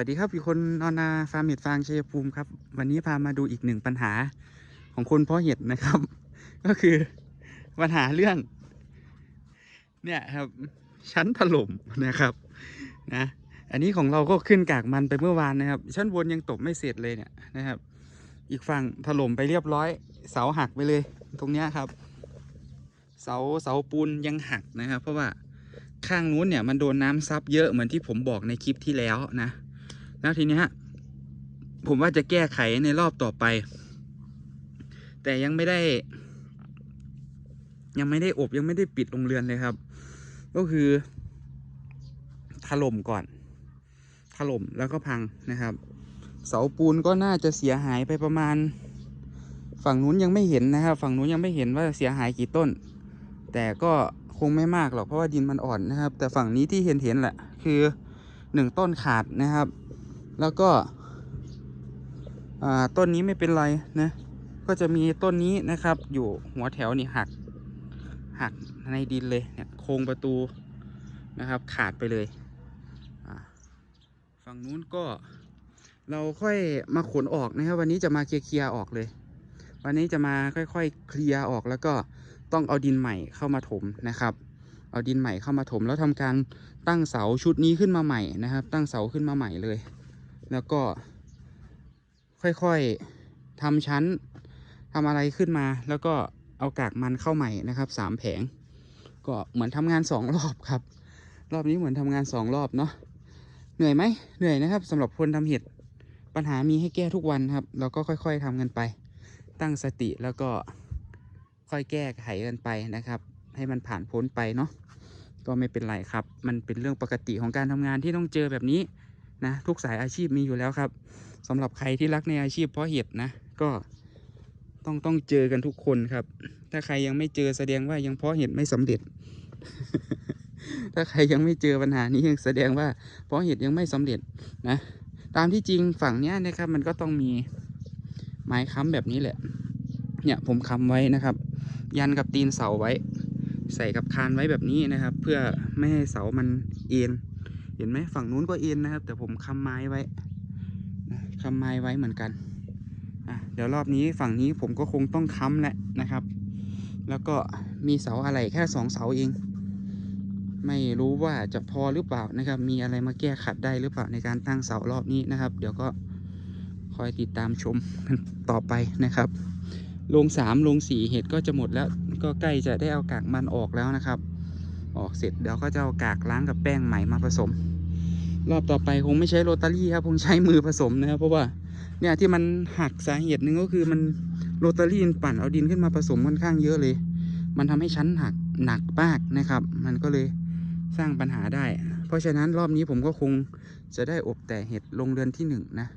วัสดีครับอยู่คนนอนนาฟาร์มเห็ดฟางชัยภูมิครับ วันนี้พามาดูอีกหนึ่งปัญหาของคนเพาะเห็ดนะครับ ก็คือปัญหาเรื่อง เนี่ยครับ ชั้นถล่มนะครับนะอันนี้ของเราก็ขึ้นกากมันไปเมื่อวานนะครับ ชั้นบนยังตกไม่เสร็จเลยเนี่ยนะครับ อีกฝั่งถล่มไปเรียบร้อย เสาหักไปเลย ตรงเนี้ยครับ เสาเสาปูนยังหักนะครับ เพราะว่าข้างนู้นเนี่ยมันโดนน้ำซับเยอะเหมือนที่ผมบอกในคลิปที่แล้วนะ แล้วทีเนี้ยผมว่าจะแก้ไขในรอบต่อไป แต่ยังไม่ได้ ยังไม่ได้อบยังไม่ได้ปิดโรงเรือนเลยครับ ก็คือถล่มก่อนถล่มแล้วก็พังนะครับ เสาปูนก็น่าจะเสียหายไปประมาณ ฝั่งนู้นยังไม่เห็นนะครับ ฝั่งนู้นยังไม่เห็นว่าเสียหายกี่ต้น แต่ก็คงไม่มากหรอกเพราะว่าดินมันอ่อนนะครับ แต่ฝั่งนี้ที่เห็นเห็นแหละคือหนึ่งต้นขาดนะครับ แล้วก็ต้นนี้ไม่เป็นไรนะก็จะมีต้นนี้นะครับ อยู่หัวแถวนี่หักหักในดินเลยเนี่ยโครงประตูนะครับขาดไปเลยฝั่งนู้นก็เราค่อยมาขนออกนะครับ วันนี้จะมาเคลียร์ออกเลย วันนี้จะมาค่อยๆ เคลียร์ออกแล้วก็ต้องเอาดินใหม่เข้ามาถมนะครับ เอาดินใหม่เข้ามาถมแล้วทำการตั้งเสาชุดนี้ขึ้นมาใหม่นะครับ ตั้งเสาขึ้นมาใหม่เลย แล้วก็ ค่อยๆทำชั้นทำอะไรขึ้นมา แล้วก็เอากากมันเข้าใหม่นะครับสามแผง ก็เหมือนทำงานสองรอบครับ รอบนี้เหมือนทำงานสองรอบเนาะเหนื่อยไหมเหนื่อยนะครับสำหรับคนทำเห็ดปัญหามีให้แก้ทุกวันครับ เราก็ค่อย ๆทำกันไป ตั้งสติแล้วก็ค่อยแก้ไขกันไปนะครับ ให้มันผ่านพ้นไปเนาะก็ไม่เป็นไรครับ มันเป็นเรื่องปกติของการทำงานที่ต้องเจอแบบนี้ นะทุกสายอาชีพมีอยู่แล้วครับสำหรับใครที่รักในอาชีพเพาะเห็ดนะก็ต้องต้องเจอกันทุกคนครับ ถ้าใครยังไม่เจอแสดงว่ายังเพาะเห็ดไม่สำเร็จ ถ้าใครยังไม่เจอปัญหานี้ยังแสดงว่าเพราะเห็ดยังไม่สำเร็จนะ ตามที่จริงฝั่งเนี้ยนะครับมันก็ต้องมีไม้ค้ำแบบนี้แหละ เนี่ยผมค้ำไว้นะครับ ยันกับตีนเสาไว้ ใส่กับคานไว้แบบนี้นะครับ เพื่อไม่ให้เสามันเอ็น เห็นไหมฝั่งนู้นก็เอ็นนะครับ แต่ผมค้ำไม้ไว้ค้ำไม้ไว้เหมือนกันอะเดี๋ยวรอบนี้ฝั่งนี้ผมก็คงต้องค้ำแหละนะครับ แล้วก็มีเสาอะไรแค่สองเสาเอง ไม่รู้ว่าจะพอหรือเปล่านะครับ มีอะไรมาแก้ขัดได้หรือเปล่าในการตั้งเสารอบนี้นะครับ เดี๋ยวก็คอยติดตามชมกันต่อไปนะครับโรงสามโรงสี่เห็ดก็จะหมดแล้วก็ใกล้จะได้เอากากมันออกแล้วนะครับ ออกเสร็จเดี๋ยวก็จะเอากากล้างกับแป้งใหม่มาผสม รอบต่อไปคงไม่ใช้โรตารี่ครับคงใช้มือผสมนะครับเพราะว่าเนี่ยที่มันหักสาเหตุหนึ่งก็คือมันโรตารี่ปั่นเอาดินขึ้นมาผสมค่อนข้างเยอะเลย มันทำให้ชั้นหักหนักมากนะครับ มันก็เลยสร้างปัญหาได้ เพราะฉะนั้นรอบนี้ผมก็คงจะได้อบแต่เห็ดลงเรือนที่หนึ่งนะ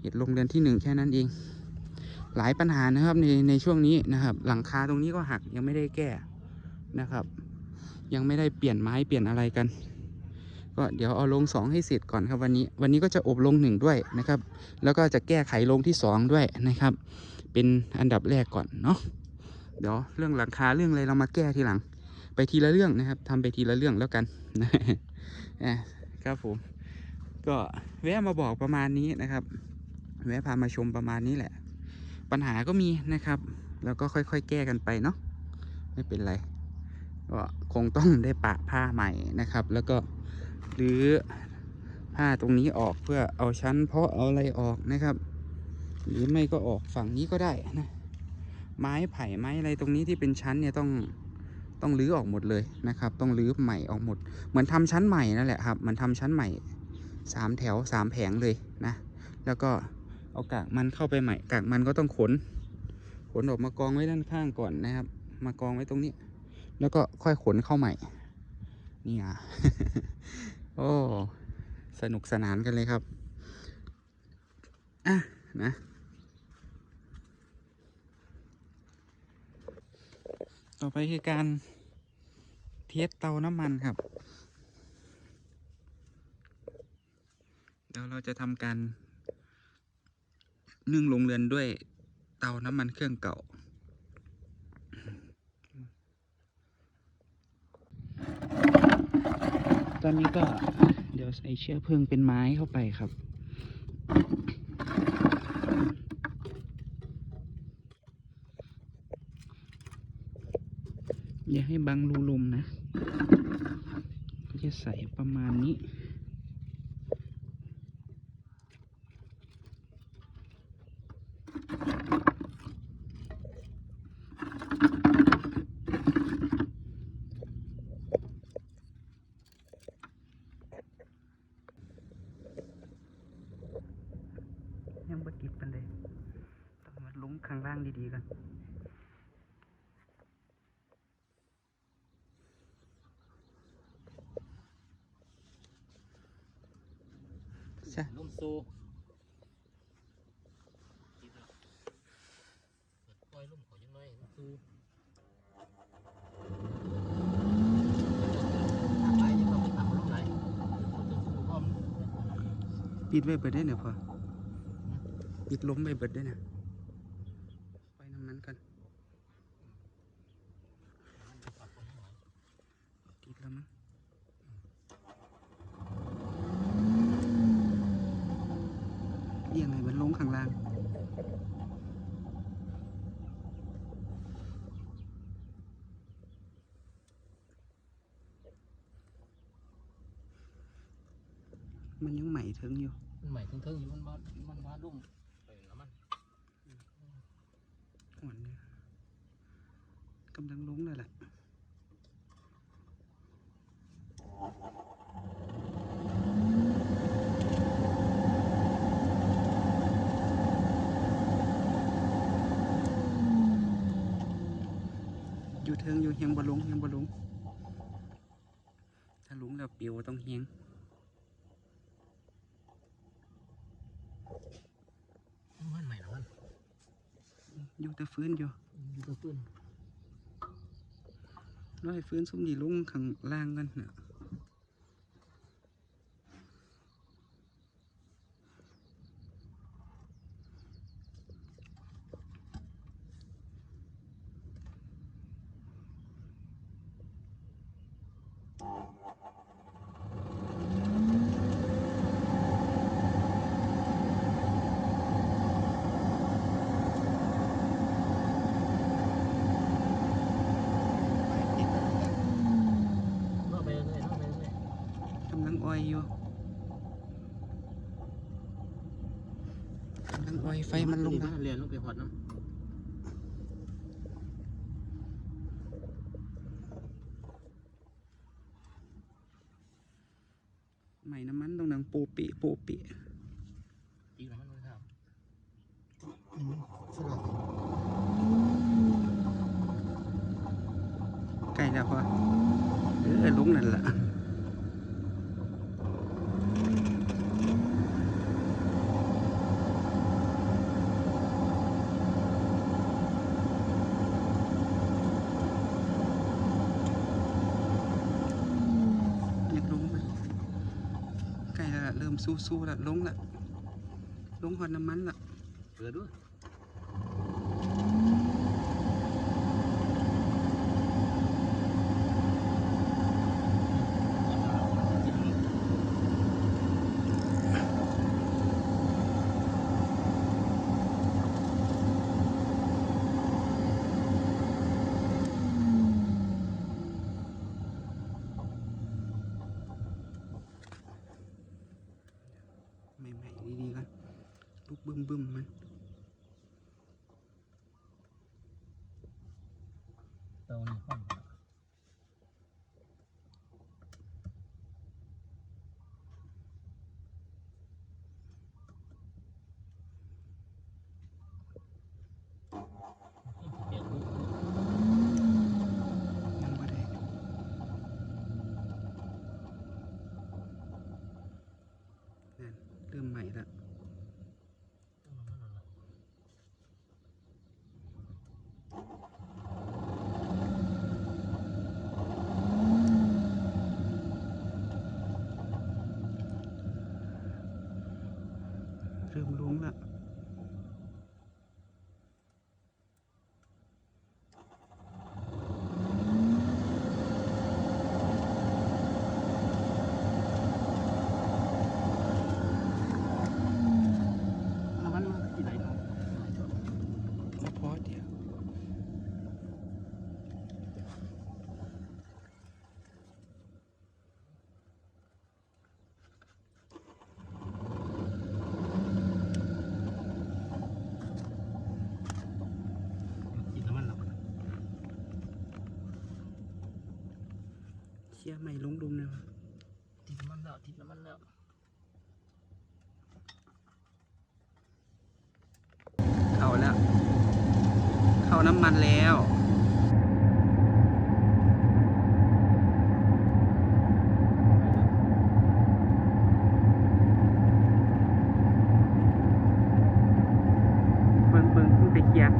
เห็ดลงเรือนที่หนึ่งแค่นั้นเอง หลายปัญหานะครับในในช่วงนี้นะครับ หลังคาตรงนี้ก็หักยังไม่ได้แก้นะครับ ยังไม่ได้เปลี่ยนไม้เปลี่ยนอะไรกัน ก็เดี๋ยวเอาลงสองให้เสร็จก่อนครับวันนี้ วันนี้ก็จะอบลงหนึ่งด้วยนะครับ แล้วก็จะแก้ไขลงที่สองด้วยนะครับ เป็นอันดับแรกก่อนเนาะเดี๋ยวเรื่องหลังคาเรื่องอะไรเรามาแก้ทีหลัง ไปทีละเรื่องนะครับทำไปทีละเรื่องแล้วกันนะครับผมก็แวะมาบอกประมาณนี้นะครับแวะพามาชมประมาณนี้แหละ ปัญหาก็มีนะครับ แล้วก็ค่อยๆ แก้กันไปเนาะไม่เป็นไร ก็คงต้องได้ปะผ้าใหม่นะครับ แล้วก็หรือผ้าตรงนี้ออกเพื่อเอาชั้น เพาะเอาอะไรออกนะครับ หรือไม่ก็ออกฝั่งนี้ก็ได้นะไม้ไผ่ไม้อะไรตรงนี้ที่เป็นชั้นเนี่ยต้องต้องรื้อออกหมดเลยนะครับ ต้องรื้อใหม่ออกหมด เหมือนทำชั้นใหม่นั่นแหละครับเหมันทำชั้นใหม่สามแถวสามแผงเลยนะ แล้วก็เอากากมันเข้าไปใหม่กากมันก็ต้องขนขนออกมากองไว้ด้านข้างก่อนนะครับ มากองไว้ตรงนี้ แล้วก็ค่อยขนเข้าใหม่ นี่อะโอ้สนุกสนานกันเลยครับ อะ นะ ต่อไปคือการเทสเตาน้ำมันครับ เดี๋ยวเราจะทำการนึ่งลงเรือนด้วยเตาน้ำมันเครื่องเก่า ตอนนี้ก็เดี๋ยวใส่เชื้อเพลิงเป็นไม้เข้าไปครับอย่าให้บังรูลมนะ ก็จะใส่ประมาณนี้ ยังบ่ติดปันเลยต้องมาลงข้างล่างดีๆกัน ใช่ ลุ่มซูปล่อยลุ่มเขายังไงลุ่มซูไหลยังต้องต่ำลุ่มไหลลุ่มซูพร้อม ปิดไว้เบิดได้เนี่ยพอปิดล้มไว้เบิดได้เนี่ยไปน้ำมันกันปิดแล้วมั้งยังไงมันลงข้างล่าง มันยังใหม่ถึงอยู่ มันใหม่ทึ่งๆอยู่มันบ้ามันบ้าลุ่มไปแล้วมันอ่อนเนี่ยกำลังลงเลยแหละอยู่เทิงอยู่เฮียงบะลงเฮียงบะลงถ้าลงแล้วปิวต้องเฮียง มันใหม่แล้วมัน อยู่แต่ฟื้นอยู่อยู่ตัวปืนร้อยฟื้นซุ่มดีลงข้างล่างกันน่ะติดแล้วกัน นอกไปเรื่อยๆนอกไปเรื่อย กำลังอ้อยอยู่กำลังอ้อยๆไฟมันลงนะนะเรียนลงไปหอดน้ใหม่น้ำมันตรงนังโปปิโปปิำอีกแล้วมันไม่ท ใกล้แล้วพอเออลงนั่นแหละอยากลงไหมใกล้แล้วล่ะเริ่มสู้ๆล้วลงละลงหอดน้ำมันละำเปิดด้วย ใหม่ๆดีๆกันลูกบึ้มบึ้มๆมัน เตานี่ห้อง เริ่มลุงแล้ ลียร์ใหม่ลงดุมเลยวะติดน้ำมันแล้วติดน้ำมันแล้วเข้าแล้ว เข้าน้ำมันแล้ว เบิ่งเบิ่งเพิ่งไปเคลียร์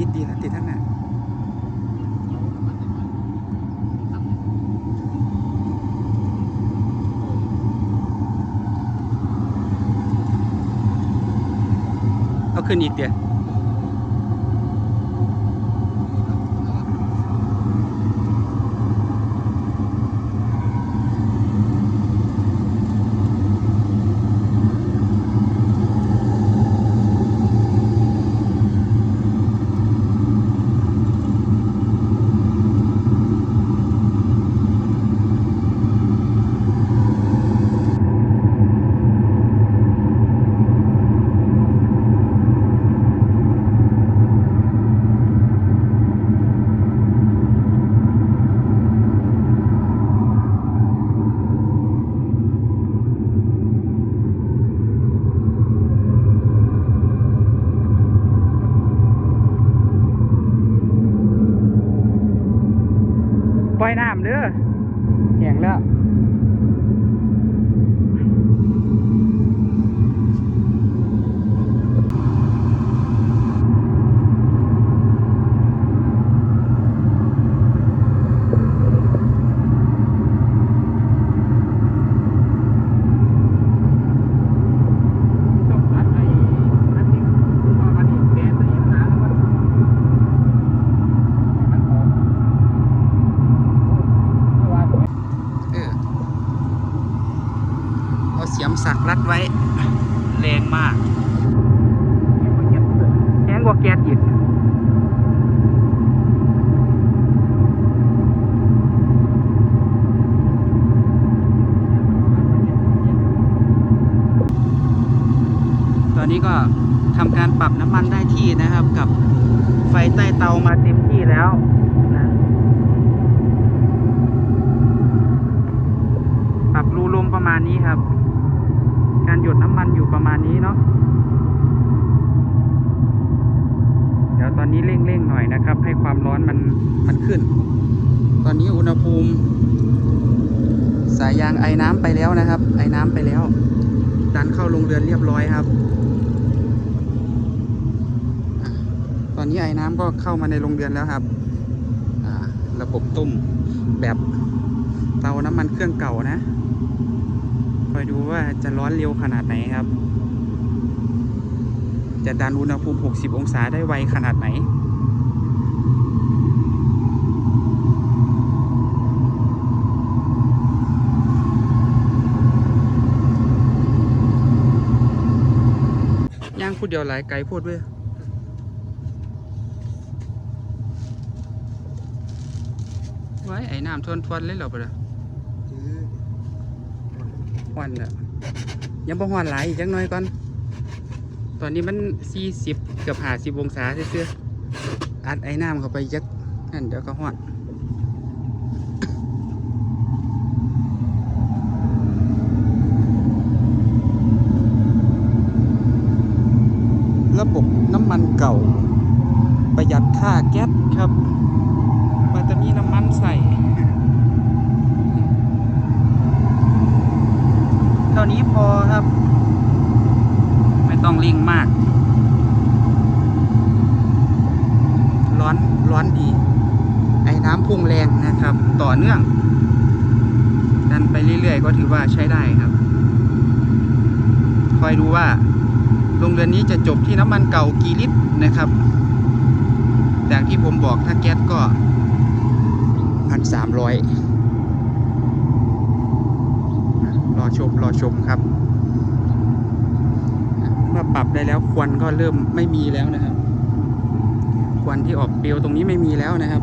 ปิดดีนะติดทั้งนั้น เอาน้ำมันหน่อยๆตับเลย เอา ขึ้นอีกเดี๋ยวปล่อยน้ำเด้อแห้งแล้ว ต้องรัดไอ้อันนี้เอาอันนี้แกนใส่น้ำแล้วมันมันออกเพราะว่า เออ เอาเสียมสักรัดไว้ แรงมาก แรงกว่าแก๊สอีกต อนนี้ก็ทำการปรับน้ำมันได้ที่นะครับ กับไฟใต้เตามาเต็มที่แล้วนะปรับรูลมประมาณนี้ครับ การหยดน้ำมันอยู่ประมาณนี้เนาะเดี๋ยวตอนนี้เร่งๆหน่อยนะครับ ให้ความร้อนมันมันขึ้น ตอนนี้อุณหภูมิ สายยางไอ้น้ำไปแล้วนะครับ ไอ้น้ำไปแล้ว ดันเข้าโรงเรือนเรียบร้อยครับอะตอ นี้ไอ้น้ำก็เข้ามาในโรงเรือนแล้วครับระบบต้มแบบเตาน้ำมันเครื่องเก่านะคอยดูว่าจะร้อนเร็วขนาดไหนครับ จะดันอุณหภูมิ 60 องศาได้ไวขนาดไหนย่างพูดเดียวหลายไกลพูดเว้ย ไว้ไอ้น้ำทวนทวนๆเลยเหรอปะเด้อหวันอะยังบ่หวันหลายอีกจังน้อยก่อน ตอนนี้มันสี่สิบเกือบหาสิบองศาเซื่ออัดไอ้น้ำเข้าไปยักนั่นเดี๋ยวก็หอน ระบบน้ำมันเก่า ประหยัดค่าแก๊สครับมันจะมีน้ำมันใส่ เท่านี้พอครับ ไม่ต้องเร่งมาก ร้อนร้อนดี ไอ้น้ำพุ่งแรงนะครับ ต่อเนื่อง ดัน ไปเรื่อยๆ ก็ถือว่าใช้ได้ครับ คอยดูว่าโรงเรือนนี้จะจบที่น้ำมันเก่ากี่ลิตรนะครับอย่างที่ผมบอกถ้าแก๊สก็พันสามร้อยรอชมรอชมครับ เมื่อปรับได้แล้วควันก็เริ่มไม่มีแล้วนะครับ ควันที่ออกเปลวตรงนี้ไม่มีแล้วนะครับ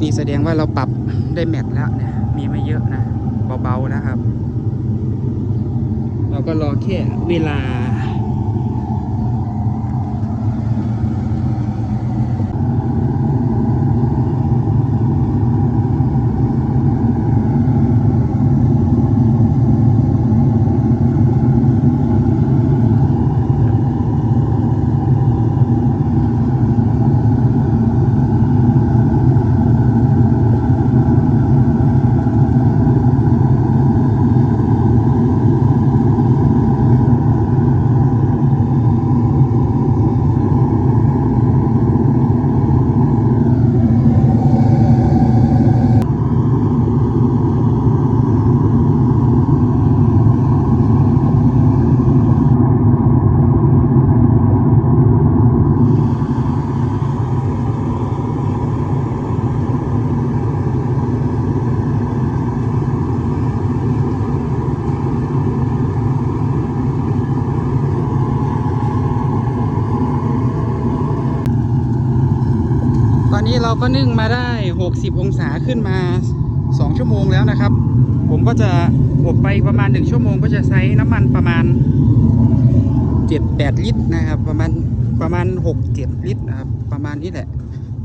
นี่แสดงว่าเราปรับได้แมทแล้วนี่ย มีไม่เยอะนะ เบาๆนะครับ เราก็รอแค่เวลา ก็นึ่งมาได้ 60 องศาขึ้นมา 2 ชั่วโมงแล้วนะครับ ผมก็จะอบไปประมาณ 1 ชั่วโมงก็จะใช้น้ำมันประมาณ 7-8 ลิตรนะครับ ประมาณประมาณ 6-7 ลิตรนะครับ ประมาณนี้แหละ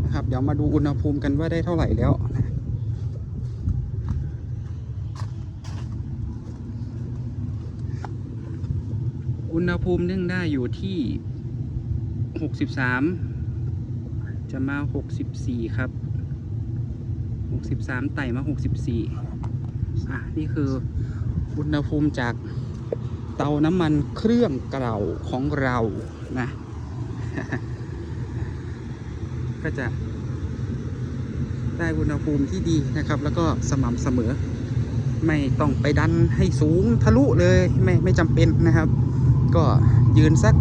นะครับ เดี๋ยวมาดูอุณหภูมิกันว่าได้เท่าไหร่แล้วนะอุณหภูมินึ่งได้อยู่ที่ 63 จะมา 64 ครับ 63 ไต่มา 64 อะ นี่คืออุณหภูมิจากเตาน้ำมันเครื่องเก่าของเรานะ ก็จะได้อุณหภูมิที่ดีนะครับ แล้วก็สม่ำเสมอ ไม่ต้องไปดันให้สูงทะลุเลย ไม่ไม่จำเป็นนะครับ ก็ยืนสัก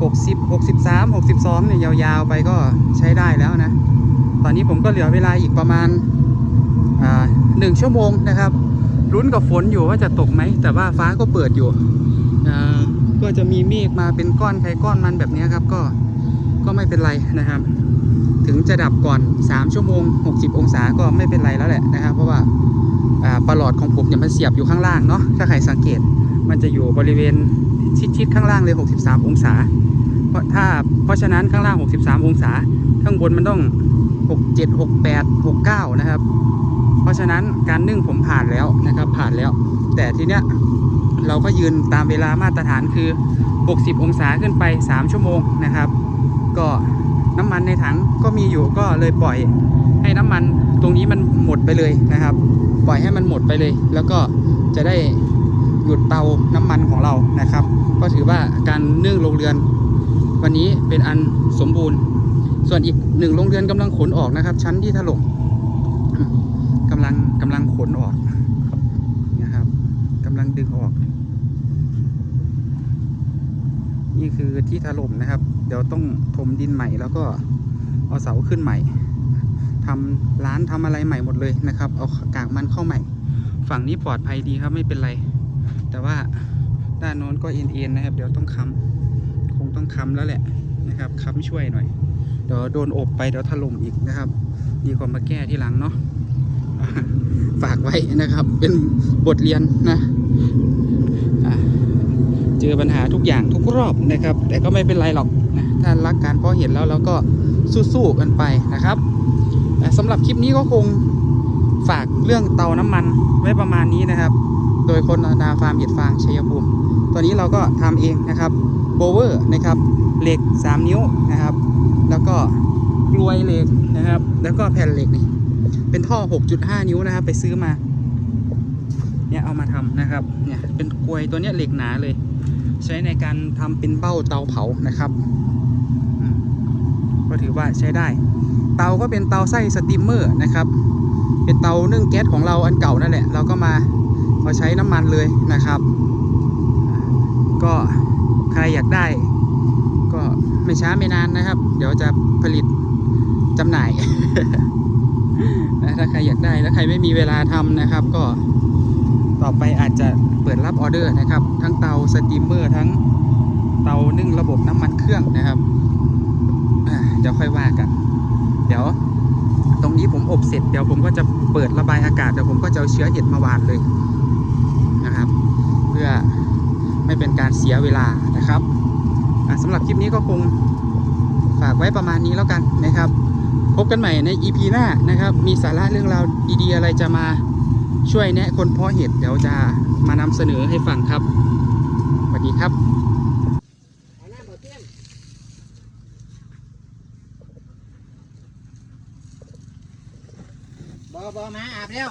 60 63 62เนี่ยยาวๆไปก็ใช้ได้แล้วนะ ตอนนี้ผมก็เหลือเวลาอีกประมาณอ่าหนึ่งชั่วโมงนะครับลุ้นกับฝนอยู่ว่าจะตกไหม แต่ว่าฟ้าก็เปิดอยู่ ก็จะมีเมฆมาเป็นก้อนใครก้อนมันแบบนี้ครับ ก็ก็ไม่เป็นไรนะครับ ถึงจะดับก่อน 3 ชั่วโมง 60 องศาก็ไม่เป็นไรแล้วแหละนะครับ เพราะว่าประหลอดของผมเนี่ยมันเสียบอยู่ข้างล่างเนาะถ้าใครสังเกตมันจะอยู่บริเวณชิดๆข้างล่างเลย 63 องศา ราะถ้าเพราะฉะนั้นข้างล่าง 63 องศา ข้างบนมันต้อง 67 68 69 นะครับ เพราะฉะนั้นการนึ่งผมผ่านแล้วนะครับ ผ่านแล้ว แต่ทีเนี้ยเราก็ยืนตามเวลามาตรฐานคือ 60 องศาขึ้นไป 3 ชั่วโมงนะครับ ก็น้ำมันในถังก็มีอยู่ก็เลยปล่อยให้น้ำมันตรงนี้มันหมดไปเลยนะครับ ปล่อยให้มันหมดไปเลย แล้วก็จะได้หยุดเตาน้ำมันของเรานะครับ ก็ถือว่าการนึ่งโรงเรือน วันนี้เป็นอันสมบูรณ์ ส่วนอีกหนึ่งโรงเรือนกำลังขนออกนะครับ ชั้นที่ถล่มอืมกำลังกำลังขนออกนะครับกำลังดึงออก นี่คือที่ถล่มนะครับ เดี๋ยวต้องถมดินใหม่แล้วก็เอาเสาขึ้นใหม่ทำร้านทำอะไรใหม่หมดเลยนะครับ เอากากมันเข้าใหม่ ฝั่งนี้ปลอดภัยดีครับไม่เป็นไร แต่ว่าด้านโน้นก็เอ็นๆนะครับ เดี๋ยวต้องค้ำ ต้องค้ำแล้วแหละนะครับค้ำช่วยหน่อย เดี๋ยวโดนอบไปเดี๋ยวถล่มอีกนะครับ ดีกว่ามาแก้ที่หลังเนาะฝากไว้นะครับ เป็นบทเรียนนะเจอปัญหาทุกอย่างทุกรอบนะครับ แต่ก็ไม่เป็นไรหรอกนะถ้ารักการเพราะเห็นแล้วเราก็สู้ๆกันไปนะครับสำหรับคลิปนี้ก็คงฝากเรื่องเตาน้ำมันไว้ประมาณนี้นะครับ โดยคนนาฟาร์มเห็ดฟางชัยภูมิตัวนี้เราก็ทำเองนะครับ โบเวอร์นะครับเหล็ก 3 นิ้วนะครับ แล้วก็กลวยเหล็กนะครับ แล้วก็แผ่นเหล็กนี่เป็นท่อ 6.5 นิ้วนะครับ ไปซื้อมาเนี่ยเอามาทำนะครับเนี่ยเป็นกลวยตัวเนี้ยเหล็กหนาเลย ใช้ในการทำเป็นเบ้าเตาเผานะครับก็ถือว่าใช้ได้ เตาก็เป็นเตาไส้สตีมเมอร์นะครับ เป็นเตานึ่งแก๊สของเราอันเก่านั่นแหละ เราก็มามาใช้น้ำมันเลยนะครับ ก็ ครอยากได้ ก็ไม่ช้าไม่นานนะครับ เดี๋ยวจะผลิตจำหน่ายถ้าใครอยากได้แล้วใครไม่มีเวลาทำนะครับ ก็ต่อไปอาจจะเปิดรับออเดอร์นะครับ ทั้งเตาสตรีมเมอร์ทั้งเตานึ่งระบบน้ำมันเครื่องนะครับเดี๋ยวค่อยว่ากัน เดี๋ยวตรงนี้ผมอบเสร็จเดี๋ยวผมก็จะเปิดระบายอากาศเดี๋ยวผมก็จะเอาเชื้อเห็ดมาหวานเลยนะครับ เพื่อ ไม่เป็นการเสียเวลานะครับสำหรับคลิปนี้ก็คงฝากไว้ประมาณนี้แล้วกันนะครับ พบกันใหม่ใน EP หน้านะครับ มีสาระเรื่องราวดีๆ อะไรจะมาช่วยแนะคนเพาะเห็ดเดี๋ยวจะมานำเสนอให้ฟังครับสวัสดีครับบอบอมาอาบแล้ว